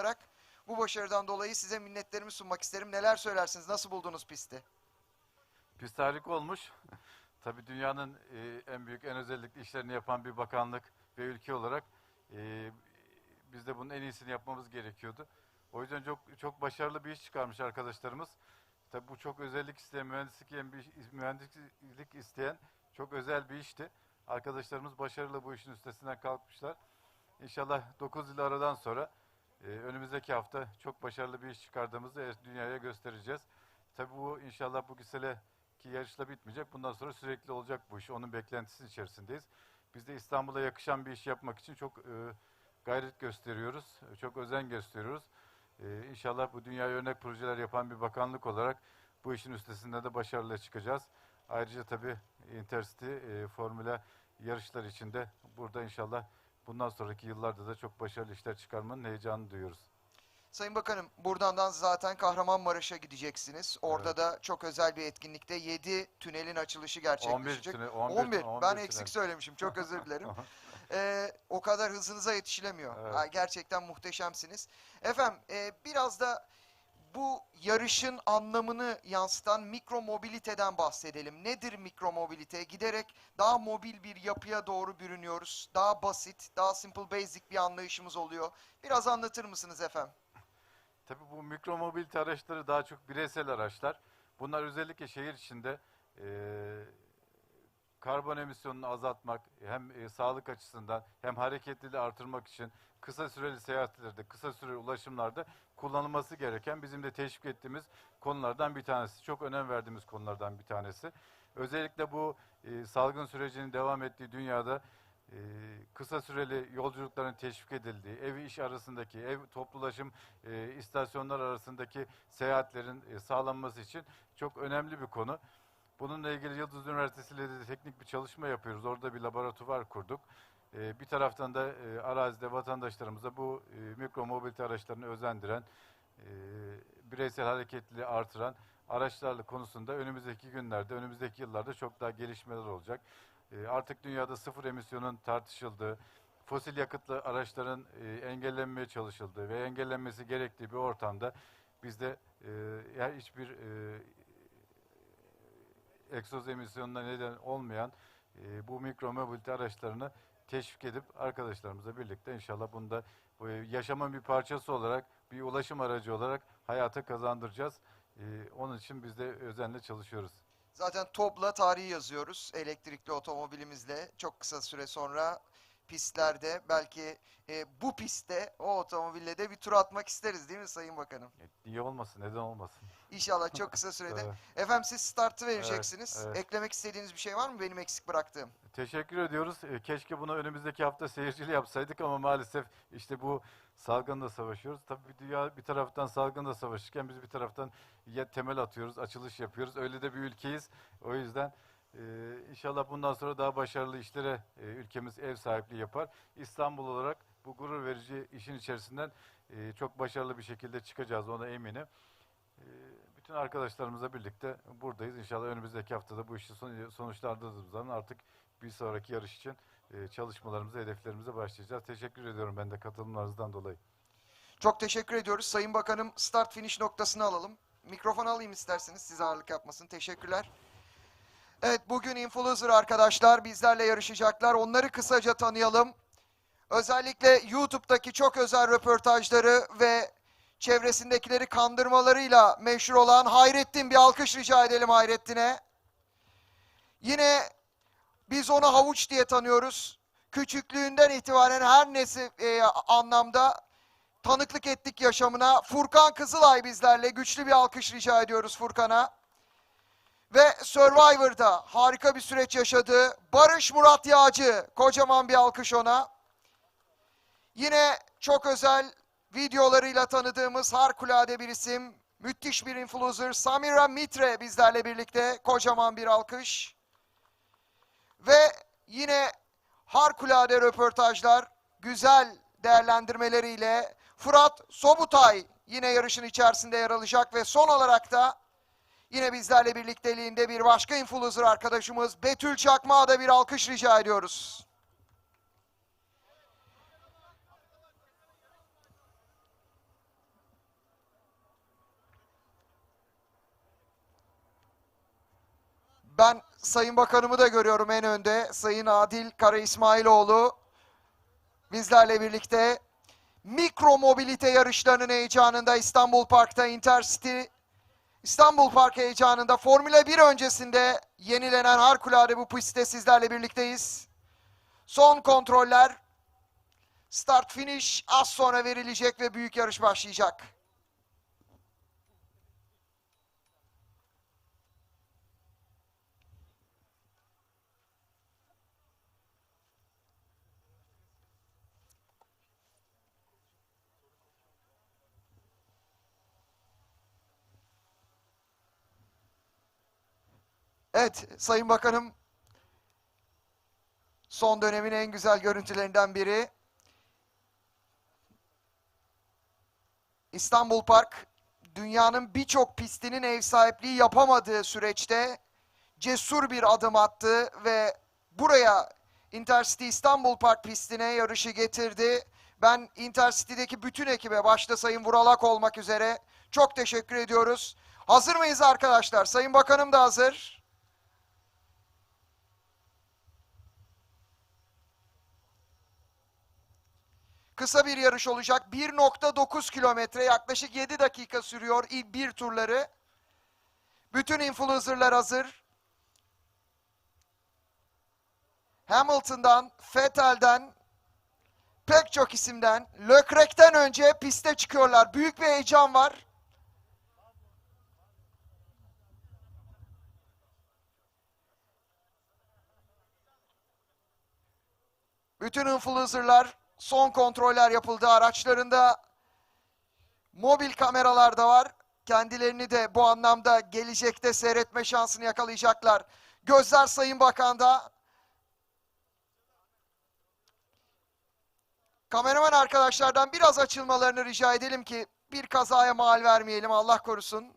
olarak bu başarıdan dolayı size minnetlerimi sunmak isterim. Neler söylersiniz? Nasıl buldunuz pisti? Pist harika olmuş. Tabii dünyanın e, en büyük, en özellikli işlerini yapan bir bakanlık ve ülke olarak e, biz de bunun en iyisini yapmamız gerekiyordu. O yüzden çok çok başarılı bir iş çıkarmış arkadaşlarımız. Tabii bu çok özellik isteyen, mühendislik, mühendislik isteyen çok özel bir işti. Arkadaşlarımız başarılı bu işin üstesinden kalkmışlar. İnşallah 9 yıl aradan sonra e, önümüzdeki hafta çok başarılı bir iş çıkardığımızı dünyaya göstereceğiz. Tabii bu inşallah bu sene ki yarışla bitmeyecek. Bundan sonra sürekli olacak bu iş. Onun beklentisi içerisindeyiz. Biz de İstanbul'a yakışan bir iş yapmak için çok e, gayret gösteriyoruz. e, Çok özen gösteriyoruz. E, inşallah bu dünyaya örnek projeler yapan bir bakanlık olarak bu işin üstesinden de başarılı çıkacağız. Ayrıca tabii Intercity e, Formula yarışları için de burada inşallah bundan sonraki yıllarda da çok başarılı işler çıkarmanın heyecanını duyuyoruz. Sayın Bakanım buradan da zaten Kahramanmaraş'a gideceksiniz. Orada Evet. da çok özel bir etkinlikte 7 tünelin açılışı 11 gerçekleşecek. tüne- 11. 11 Ben 11 eksik tünel. söylemişim. Çok özür dilerim. Ee, o kadar hızınıza yetişilemiyor. Evet. Ha, gerçekten muhteşemsiniz. Efendim e, biraz da bu yarışın anlamını yansıtan mikro mobiliteden bahsedelim. Nedir mikro mobilite? Giderek daha mobil bir yapıya doğru bürünüyoruz. Daha basit, daha simple basic bir anlayışımız oluyor. Biraz anlatır mısınız efendim? Tabii bu mikro mobilite araçları daha çok bireysel araçlar. Bunlar özellikle şehir içinde eee, karbon emisyonunu azaltmak, hem e, sağlık açısından hem hareketliliği artırmak için kısa süreli seyahatlerde, kısa süreli ulaşımlarda kullanılması gereken bizim de teşvik ettiğimiz konulardan bir tanesi. Çok önem verdiğimiz konulardan bir tanesi. Özellikle bu e, salgın sürecinin devam ettiği dünyada e, kısa süreli yolculukların teşvik edildiği, ev iş arasındaki, ev toplu ulaşım e, istasyonlar arasındaki seyahatlerin e, sağlanması için çok önemli bir konu. Bununla ilgili Yıldız Üniversitesi ile de teknik bir çalışma yapıyoruz. Orada bir laboratuvar kurduk. E, bir taraftan da e, arazide vatandaşlarımıza bu e, mikro mobilite araçlarını özendiren, e, bireysel hareketliliği artıran araçlarla konusunda önümüzdeki günlerde, önümüzdeki yıllarda çok daha gelişmeler olacak. Artık dünyada sıfır emisyonun tartışıldığı, fosil yakıtlı araçların engellenmeye çalışıldığı ve engellenmesi gerektiği bir ortamda bizde e, hiçbir egzoz emisyonuna neden olmayan e, bu mikro mobilite araçlarını teşvik edip arkadaşlarımızla birlikte inşallah bunu da bu yaşamın bir parçası olarak, bir ulaşım aracı olarak hayata kazandıracağız. E, onun için biz de özenle çalışıyoruz. Zaten TOB'la tarihi yazıyoruz elektrikli otomobilimizle. Çok kısa süre sonra pistlerde belki e, bu pistte o otomobille de bir tur atmak isteriz değil mi Sayın Bakanım? E, niye olmasın, neden olmasın? İnşallah çok kısa sürede. Evet. Efendim siz startı vereceksiniz. evet. Eklemek istediğiniz bir şey var mı benim eksik bıraktığım? Teşekkür ediyoruz. E, Keşke bunu önümüzdeki hafta seyircili yapsaydık ama maalesef işte bu salgınla savaşıyoruz. Tabii dünya bir taraftan salgınla savaşırken biz bir taraftan ya temel atıyoruz, açılış yapıyoruz. Öyle de bir ülkeyiz. O yüzden e, inşallah bundan sonra daha başarılı işlere e, ülkemiz ev sahipliği yapar. İstanbul olarak bu gurur verici işin içerisinden e, çok başarılı bir şekilde çıkacağız ona eminim. E, bütün arkadaşlarımızla birlikte buradayız. İnşallah önümüzdeki haftada bu işi son, sonuçlandırdığımız zaman artık bir sonraki yarış için e, çalışmalarımıza, hedeflerimize başlayacağız. Teşekkür ediyorum ben de katılımlarınızdan dolayı. Çok teşekkür ediyoruz. Sayın Bakanım start finish noktasını alalım. Mikrofon alayım isterseniz siz ağırlık yapmasın. Teşekkürler. Evet bugün influencer arkadaşlar bizlerle yarışacaklar. Onları kısaca tanıyalım. Özellikle YouTube'daki çok özel röportajları ve çevresindekileri kandırmalarıyla meşhur olan Hayrettin bir alkış rica edelim Hayrettin'e. Yine biz onu havuç diye tanıyoruz. Küçüklüğünden itibaren her nesi e, anlamda tanıklık ettik yaşamına. Furkan Kızılay bizlerle. Güçlü bir alkış rica ediyoruz Furkan'a. Ve Survivor'da harika bir süreç yaşadı. Barış Murat Yağcı. Kocaman bir alkış ona. Yine çok özel videolarıyla tanıdığımız harikulade bir isim. Müthiş bir influencer Samira Mitre bizlerle birlikte. Kocaman bir alkış. Ve yine harikulade röportajlar, güzel değerlendirmeleriyle Fırat Sobutay yine yarışın içerisinde yer alacak ve son olarak da Yine bizlerle birlikteliğinde bir başka influencer arkadaşımız Betül Çakmağa da bir alkış rica ediyoruz. Ben Sayın Bakanımı da görüyorum en önde. Sayın Adil Kara İsmailoğlu bizlerle birlikte mikro mobilite yarışlarının heyecanında İstanbul Park'ta Intercity İstanbul Park heyecanında Formula 1 öncesinde yenilenen harikulade bu pistte sizlerle birlikteyiz. Son kontroller start finish az sonra verilecek ve büyük yarış başlayacak. Evet, Sayın Bakanım son dönemin en güzel görüntülerinden biri. İstanbul Park dünyanın birçok pistinin ev sahipliği yapamadığı süreçte cesur bir adım attı ve buraya Intercity İstanbul Park pistine yarışı getirdi. Ben Intercity'deki bütün ekibe başta Sayın Vuralak olmak üzere çok teşekkür ediyoruz. Hazır mıyız arkadaşlar? Sayın Bakanım da hazır. Kısa bir yarış olacak. 1.9 kilometre yaklaşık 7 dakika sürüyor ilk bir turları. Bütün influencerlar hazır. Hamilton'dan, Vettel'den, pek çok isimden, Leclerc'ten önce piste çıkıyorlar. Büyük bir heyecan var. Bütün influencerlar son kontroller yapıldı. Araçlarında mobil kameralar da var. Kendilerini de bu anlamda gelecekte seyretme şansını yakalayacaklar. Gözler Sayın Bakan'da. Kameraman arkadaşlardan biraz açılmalarını rica edelim ki bir kazaya mal vermeyelim Allah korusun.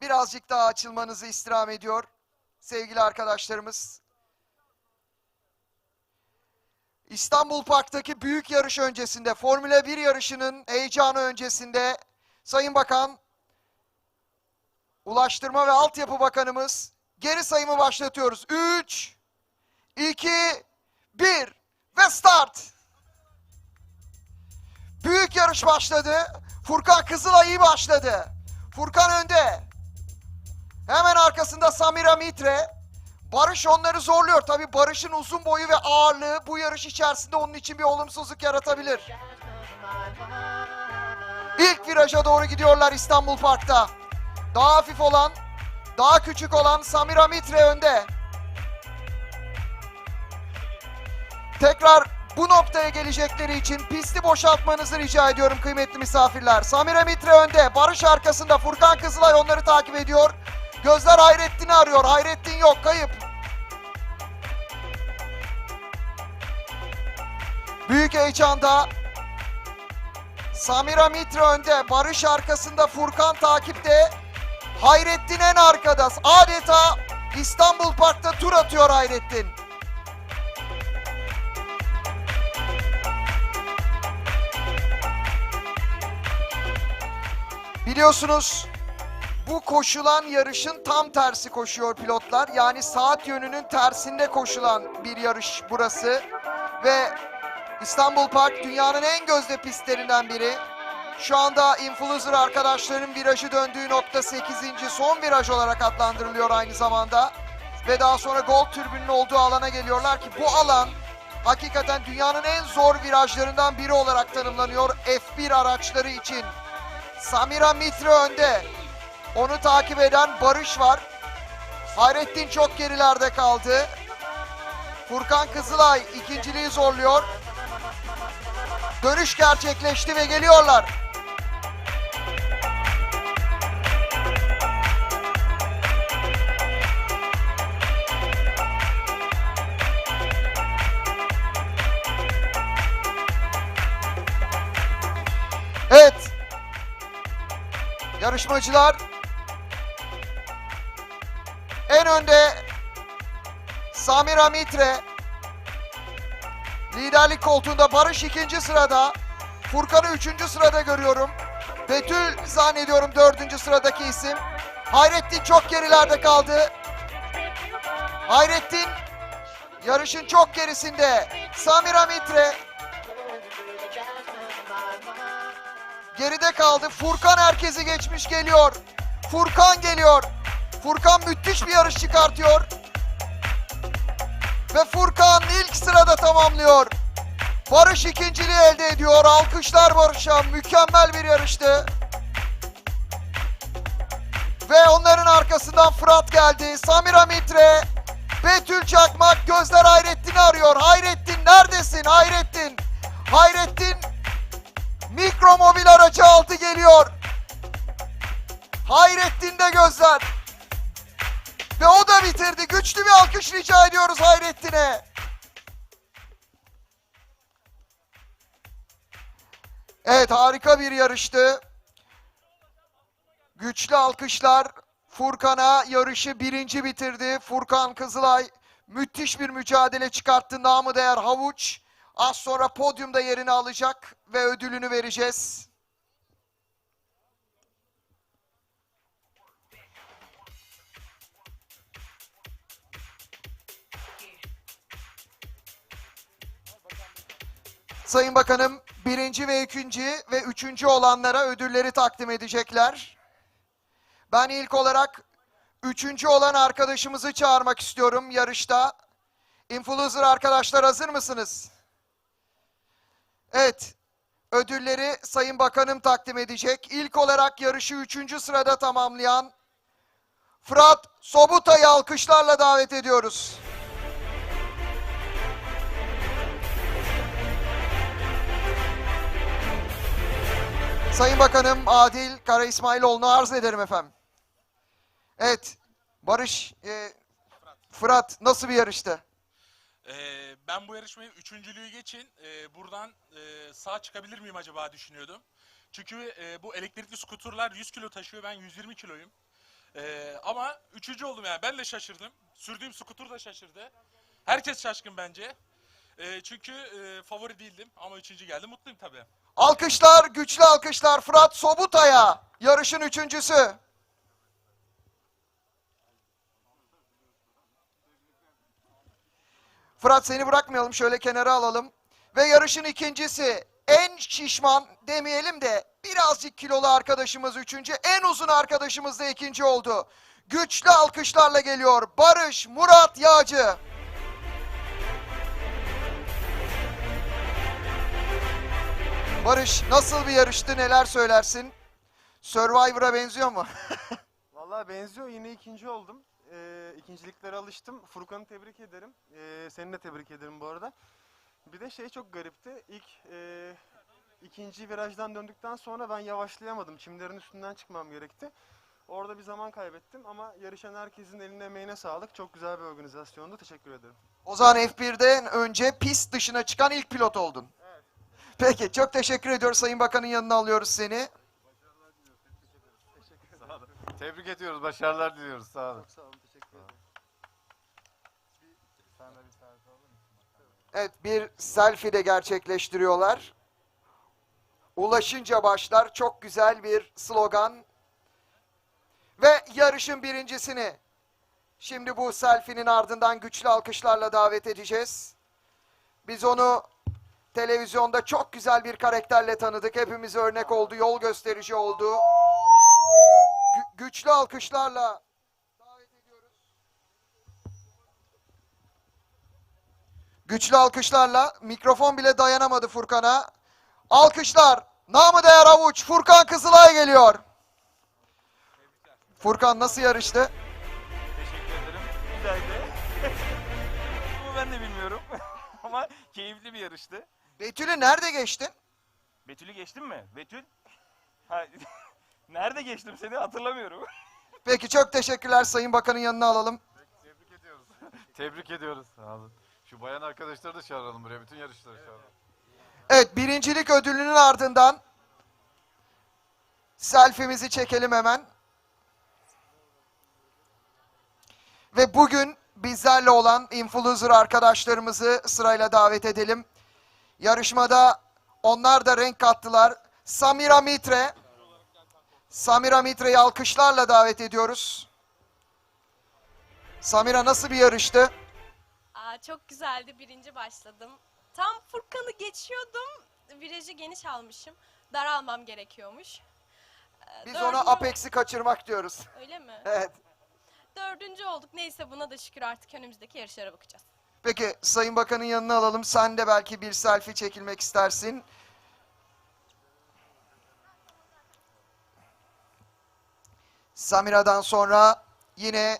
Birazcık daha açılmanızı istirham ediyor sevgili arkadaşlarımız. İstanbul Park'taki büyük yarış öncesinde, Formula 1 yarışının heyecanı öncesinde Sayın Bakan, Ulaştırma ve Altyapı Bakanımız geri sayımı başlatıyoruz. 3, 2, 1 ve start. Büyük yarış başladı. Furkan Kızılay iyi başladı. Furkan önde. Hemen arkasında Samira Mitre. Barış onları zorluyor. Tabi Barış'ın uzun boyu ve ağırlığı bu yarış içerisinde onun için bir olumsuzluk yaratabilir. İlk viraja doğru gidiyorlar İstanbul Park'ta. Daha hafif olan, daha küçük olan Samira Mitre önde. Tekrar bu noktaya gelecekleri için pisti boşaltmanızı rica ediyorum kıymetli misafirler. Samira Mitre önde, Barış arkasında, Furkan Kızılay onları takip ediyor. Gözler Hayrettin'i arıyor. Hayrettin yok, kayıp. Büyük heyecanda Samira Mitre önde, Barış arkasında, Furkan takipte. Hayrettin en arkada. Adeta İstanbul Park'ta tur atıyor Hayrettin. Biliyorsunuz bu koşulan yarışın tam tersi koşuyor pilotlar. Yani saat yönünün tersinde koşulan bir yarış burası. Ve İstanbul Park dünyanın en gözde pistlerinden biri. Şu anda influencer arkadaşların virajı döndüğü nokta 8. son viraj olarak adlandırılıyor aynı zamanda. Ve daha sonra gol türbünün olduğu alana geliyorlar ki bu alan hakikaten dünyanın en zor virajlarından biri olarak tanımlanıyor F1 araçları için. Samira Mitre önde. Onu takip eden Barış var. Hayrettin çok gerilerde kaldı. Furkan Kızılay ikinciliği zorluyor. Dönüş gerçekleşti ve geliyorlar. Evet. Yarışmacılar en önde Samira Mitre liderlik koltuğunda Barış ikinci sırada Furkan'ı üçüncü sırada görüyorum. Betül zannediyorum dördüncü sıradaki isim. Hayrettin çok gerilerde kaldı. Hayrettin yarışın çok gerisinde. Samira Mitre geride kaldı. Furkan herkesi geçmiş geliyor. Furkan geliyor. Furkan müthiş bir yarış çıkartıyor. Ve Furkan ilk sırada tamamlıyor. Barış ikinciliği elde ediyor. Alkışlar Barış'a. Mükemmel bir yarıştı. Ve onların arkasından Fırat geldi. Samira Mitre, Betül Çakmak gözler Hayrettin'i arıyor. Hayrettin neredesin? Hayrettin. Hayrettin mikromobil aracı altı geliyor. Hayrettin'de gözler. Ve o da bitirdi. Güçlü bir alkış rica ediyoruz Hayrettin'e. Evet harika bir yarıştı. Güçlü alkışlar Furkan'a yarışı birinci bitirdi. Furkan Kızılay müthiş bir mücadele çıkarttı. Namı değer havuç. Az sonra podyumda yerini alacak ve ödülünü vereceğiz. Sayın Bakanım birinci ve ikinci ve üçüncü olanlara ödülleri takdim edecekler. Ben ilk olarak üçüncü olan arkadaşımızı çağırmak istiyorum yarışta. Influencer arkadaşlar hazır mısınız? Evet. Ödülleri Sayın Bakanım takdim edecek. İlk olarak yarışı üçüncü sırada tamamlayan Fırat Sobutay'ı alkışlarla davet ediyoruz. Sayın Bakanım Adil Kara İsmailoğlu'nu arz ederim efendim. Evet. Barış, e, Fırat nasıl bir yarıştı? Ee, ben bu yarışmayı üçüncülüğü geçin e, buradan e, sağ çıkabilir miyim acaba düşünüyordum. Çünkü e, bu elektrikli skuterlar 100 kilo taşıyor ben 120 kiloyum. E, ama üçüncü oldum yani ben de şaşırdım. Sürdüğüm skuter da şaşırdı. Herkes şaşkın bence. E, çünkü e, favori değildim ama üçüncü geldi mutluyum tabii. Alkışlar, güçlü alkışlar Fırat Sobutay'a. Yarışın üçüncüsü. Fırat seni bırakmayalım şöyle kenara alalım. Ve yarışın ikincisi en şişman demeyelim de birazcık kilolu arkadaşımız üçüncü. En uzun arkadaşımız da ikinci oldu. Güçlü alkışlarla geliyor Barış Murat Yağcı. Barış nasıl bir yarıştı neler söylersin? Survivor'a benziyor mu? Vallahi benziyor. Yine ikinci oldum. Ee, ikinciliklere alıştım. Furkan'ı tebrik ederim. Ee, seni de tebrik ederim bu arada. Bir de şey çok garipti. İlk e, ikinci virajdan döndükten sonra ben yavaşlayamadım. Çimlerin üstünden çıkmam gerekti. Orada bir zaman kaybettim ama yarışan herkesin eline emeğine sağlık. Çok güzel bir organizasyondu. Teşekkür ederim. O zaman F1'den önce pist dışına çıkan ilk pilot oldun. Peki çok teşekkür ediyoruz Sayın Bakan'ın yanına alıyoruz seni. Tebrik ediyoruz, başarılar diliyoruz. Sağ olun. Çok sağ olun. Teşekkür ederim. Evet bir selfie de gerçekleştiriyorlar. Ulaşınca başlar çok güzel bir slogan. Ve yarışın birincisini şimdi bu selfie'nin ardından güçlü alkışlarla davet edeceğiz. Biz onu televizyonda çok güzel bir karakterle tanıdık. Hepimize örnek oldu, yol gösterici oldu. Gü- güçlü alkışlarla. Güçlü alkışlarla mikrofon bile dayanamadı Furkan'a. Alkışlar. Namı değer avuç. Furkan Kızılay geliyor. Furkan nasıl yarıştı? Teşekkür ederim. Güzeldi. Bunu ben de bilmiyorum. Ama keyifli bir yarıştı. Betül'ü nerede geçtin? Betül'ü geçtim mi? Betül? Ha, nerede geçtim seni hatırlamıyorum. Peki çok teşekkürler Sayın Bakan'ın yanına alalım. Tebrik ediyoruz. Tebrik ediyoruz. Sağ olun. Şu bayan arkadaşları da çağıralım buraya. Bütün yarışları çağıralım. Evet birincilik ödülünün ardından selfie'mizi çekelim hemen. Ve bugün bizlerle olan influencer arkadaşlarımızı sırayla davet edelim. Yarışmada onlar da renk kattılar. Samira Mitre, Samira Mitre'yi alkışlarla davet ediyoruz. Samira nasıl bir yarıştı? Aa, çok güzeldi. Birinci başladım. Tam Furkan'ı geçiyordum. Virajı geniş almışım. Dar almam gerekiyormuş. Ee, Biz ona Apex'i kaçırmak diyoruz. Öyle mi? Evet. Dördüncü olduk. Neyse buna da şükür artık önümüzdeki yarışlara bakacağız. Peki Sayın Bakan'ın yanına alalım. Sen de belki bir selfie çekilmek istersin. Samira'dan sonra yine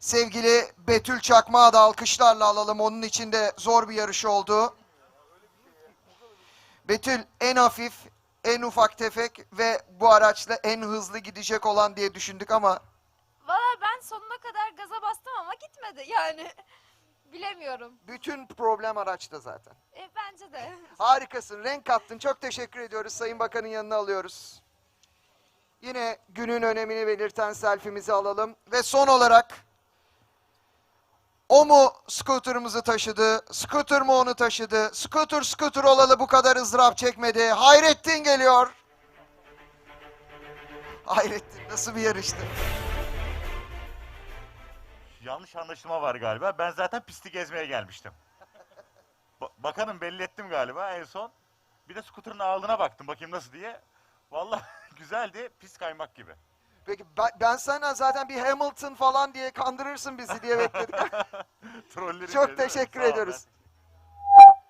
sevgili Betül Çakmağı da alkışlarla alalım. Onun için de zor bir yarış oldu. Betül en hafif, en ufak tefek ve bu araçla en hızlı gidecek olan diye düşündük ama Valla ben sonuna kadar gaza bastım ama gitmedi yani. Bilemiyorum. bütün problem araçta zaten. E, bence de. Harikasın, renk kattın. Çok teşekkür ediyoruz. Sayın Bakan'ın yanına alıyoruz. Yine günün önemini belirten selfie'mizi alalım. Ve son olarak o mu scooter'ımızı taşıdı, scooter mu onu taşıdı, scooter scooter olalı bu kadar ızdırap çekmedi. Hayrettin geliyor. Hayrettin nasıl bir yarıştı? Yanlış anlaşılma var galiba. Ben zaten pisti gezmeye gelmiştim. Ba- bakanım belli ettim galiba en son. Bir de skuterın ağırlığına baktım bakayım nasıl diye. Vallahi güzeldi. Pist kaymak gibi. Peki ben, ben senden zaten bir Hamilton falan diye kandırırsın bizi diye bekledik. Trollerin Çok teşekkür ediyoruz.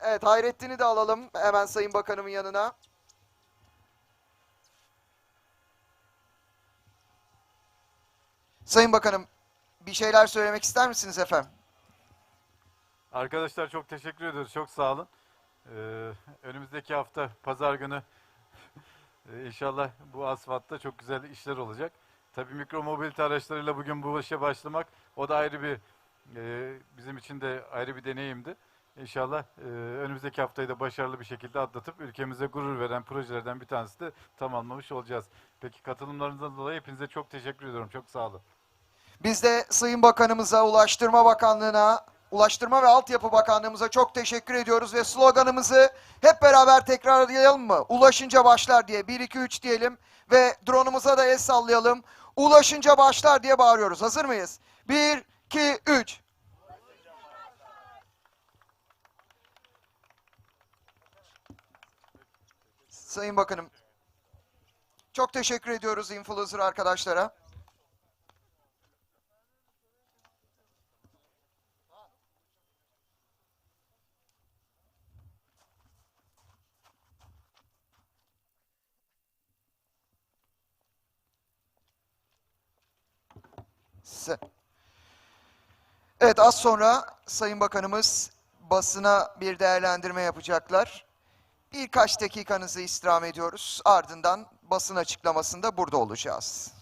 Evet Hayrettin'i de alalım hemen Sayın Bakanımın yanına. Sayın Bakanım bir şeyler söylemek ister misiniz efendim? Arkadaşlar çok teşekkür ediyoruz. Çok sağ olun. Ee, önümüzdeki hafta pazar günü e, inşallah bu asfaltta çok güzel işler olacak. Tabii mikro mobilite araçlarıyla bugün bu işe başlamak o da ayrı bir e, bizim için de ayrı bir deneyimdi. İnşallah e, önümüzdeki haftayı da başarılı bir şekilde atlatıp ülkemize gurur veren projelerden bir tanesi de tamamlamış olacağız. Peki katılımlarınızdan dolayı hepinize çok teşekkür ediyorum. Çok sağ olun. Biz de Sayın Bakanımıza, Ulaştırma Bakanlığı'na, Ulaştırma ve Altyapı Bakanlığımıza çok teşekkür ediyoruz ve sloganımızı hep beraber tekrarlayalım mı? Ulaşınca başlar diye 1 2 3 diyelim ve drone'umuza da el sallayalım. Ulaşınca başlar diye bağırıyoruz. Hazır mıyız? 1 2 3 Sayın Bakanım çok teşekkür ediyoruz influencer arkadaşlara. Se- Evet az sonra Sayın Bakanımız basına bir değerlendirme yapacaklar. Birkaç dakikanızı istirham ediyoruz. Ardından basın açıklamasında burada olacağız.